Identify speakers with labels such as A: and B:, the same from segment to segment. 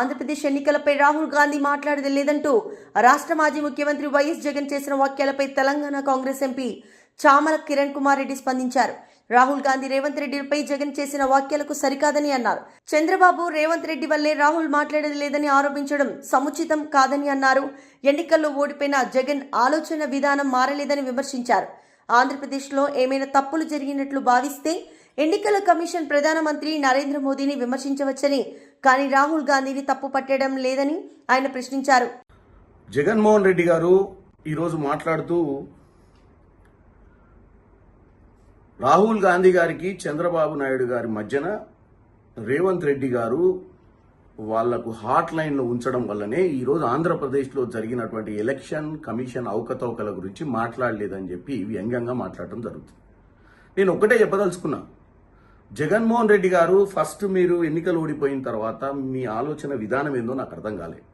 A: ఆంధ్రప్రదేశ్ ఎన్నికలపై రాహుల్ గాంధీ మాట్లాడేది లేదంటూ రాష్ట్ర మాజీ ముఖ్యమంత్రి వైఎస్ జగన్ చేసిన వ్యాఖ్యలపై తెలంగాణ కాంగ్రెస్ ఎంపీ చామల కిరణ్ కుమార్ రెడ్డి స్పందించారు. రాహుల్ గాంధీ రేవంత్ రెడ్డిపై జగన్ చేసిన వ్యాఖ్యలకు సరికాదని అన్నారు. చంద్రబాబు రేవంత్ రెడ్డి వల్లే రాహుల్ మాట్లాడేది లేదని ఆరోపించడం సముచితం కాదని అన్నారు. ఎన్నికల్లో ఓడిపోయిన జగన్ ఆలోచన విధానం మారలేదని విమర్శించారు. ఆంధ్రప్రదేశ్లో ఏమైనా తప్పులు జరిగినట్లు భావిస్తే ఎన్నికల కమిషన్ ప్రధానమంత్రి నరేంద్ర మోదీని విమర్శించవచ్చని కానీ రాహుల్ గాంధీని తప్పు పట్టడం లేదని ఆయన ప్రశ్నించారు.
B: జగన్మోహన్ రెడ్డి గారు ఈరోజు మాట్లాడుతూ రాహుల్ గాంధీ గారికి చంద్రబాబు నాయుడు గారి మధ్యన రేవంత్ రెడ్డి గారు వాళ్ళకు హాట్ లైన్లో ఉంచడం వల్లనే ఈరోజు ఆంధ్రప్రదేశ్లో జరిగినటువంటి ఎలక్షన్ కమిషన్ అవకతవకల గురించి మాట్లాడలేదని చెప్పి వ్యంగ్యంగా మాట్లాడటం జరుగుతుంది. నేను ఒక్కటే చెప్పదలుచుకున్నా జగన్మోహన్ రెడ్డి గారు ఫస్ట్ మీరు ఎన్నికలు ఓడిపోయిన తర్వాత మీ ఆలోచన విధానం ఏందో నాకు అర్థం కాలేదు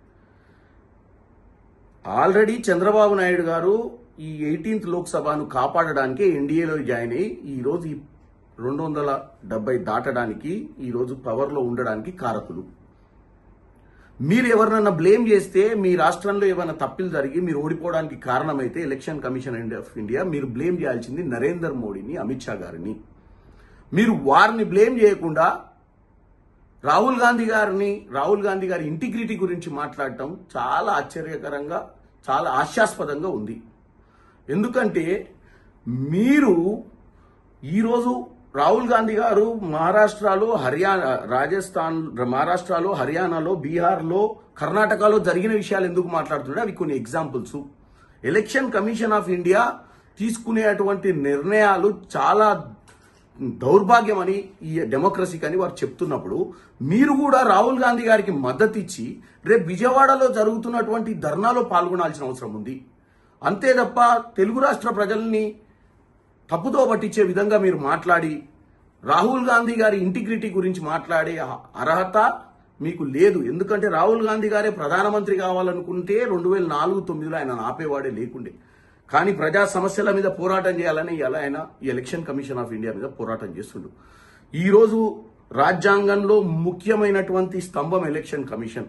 B: ఆల్రెడీ చంద్రబాబు నాయుడు గారు ఈ ఎయిటీన్త్ లోక్సభను కాపాడడానికి ఎన్డీఏలో జాయిన్ అయ్యి ఈరోజు ఈ రెండు వందల డెబ్బై దాటడానికి ఈరోజు పవర్లో ఉండడానికి కారకులు. మీరు ఎవరినన్నా బ్లేమ్ చేస్తే మీ రాష్ట్రంలో ఏమైనా తప్పులు జరిగి మీరు ఓడిపోవడానికి కారణమైతే ఎలక్షన్ కమిషన్ ఆఫ్ ఇండియా మీరు బ్లేమ్ చేయాల్సింది నరేందర్ మోడీని అమిత్ షా గారిని. మీరు వారిని బ్లేమ్ చేయకుండా రాహుల్ గాంధీ గారిని రాహుల్ గాంధీ గారి ఇంటిగ్రిటీ గురించి మాట్లాడటం చాలా ఆశ్చర్యకరంగా చాలా హాస్యాస్పదంగా ఉంది. ఎందుకంటే మీరు ఈరోజు రాహుల్ గాంధీ గారు మహారాష్ట్రలో హర్యానా రాజస్థాన్ మహారాష్ట్రలో హర్యానాలో బీహార్లో కర్ణాటకలో జరిగిన విషయాలు ఎందుకు మాట్లాడుతున్నాడు అవి కొన్ని examples election commission of India తీసుకునేటువంటి నిర్ణయాలు చాలా దౌర్భాగ్యం అని ఈ డెమోక్రసీకి అని వారు చెప్తున్నప్పుడు మీరు కూడా రాహుల్ గాంధీ గారికి మద్దతు ఇచ్చి రేపు విజయవాడలో జరుగుతున్నటువంటి ధర్నాలో పాల్గొనాల్సిన అవసరం ఉంది. అంతే తప్ప తెలుగు రాష్ట్ర ప్రజల్ని తప్పుతో పట్టించే విధంగా మీరు మాట్లాడి రాహుల్ గాంధీ గారి ఇంటిగ్రిటీ గురించి మాట్లాడే అర్హత మీకు లేదు. ఎందుకంటే రాహుల్ గాంధీ గారే ప్రధానమంత్రి కావాలనుకుంటే రెండు వేల నాలుగు తొమ్మిదిలో ఆయన ఆపేవాడే లేకుండే. కానీ ప్రజా సమస్యల మీద పోరాటం చేయాలని ఇలా ఆయన ఈ ఎలక్షన్ కమిషన్ ఆఫ్ ఇండియా మీద పోరాటం చేస్తుండు. ఈరోజు రాజ్యాంగంలో ముఖ్యమైనటువంటి స్తంభం ఎలక్షన్ కమిషన్.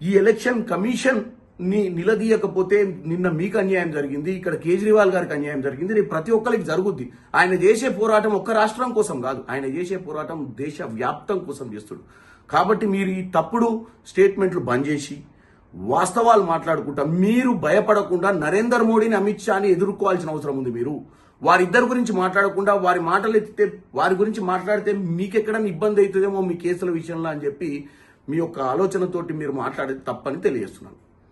B: ఈ ఎలక్షన్ కమిషన్ని నిలదీయకపోతే నిన్న మీకు అన్యాయం జరిగింది ఇక్కడ కేజ్రీవాల్ గారికి అన్యాయం జరిగింది రేపు ప్రతి ఒక్కరికి జరుగుద్ది. ఆయన చేసే పోరాటం ఒక్క రాష్ట్రం కోసం కాదు ఆయన చేసే పోరాటం దేశ వ్యాప్తం కోసం చేస్తుడు. కాబట్టి మీరు ఈ తప్పుడు స్టేట్మెంట్లు బంద్ చేసి వాస్తవాలు మాట్లాడుకుంటా మీరు భయపడకుండా నరేందర్ మోడీని అమిత్ షాని ఎదుర్కోవాల్సిన అవసరం ఉంది మీరు. వారిద్దరి గురించి మాట్లాడకుండా వారి మాటలు ఎత్తితే వారి గురించి మాట్లాడితే మీకెక్కడైనా ఇబ్బంది అవుతుందేమో మీ కేసుల విషయంలో అని చెప్పి మీ యొక్క ఆలోచనతోటి మీరు మాట్లాడేది తప్పని తెలియజేస్తున్నాను.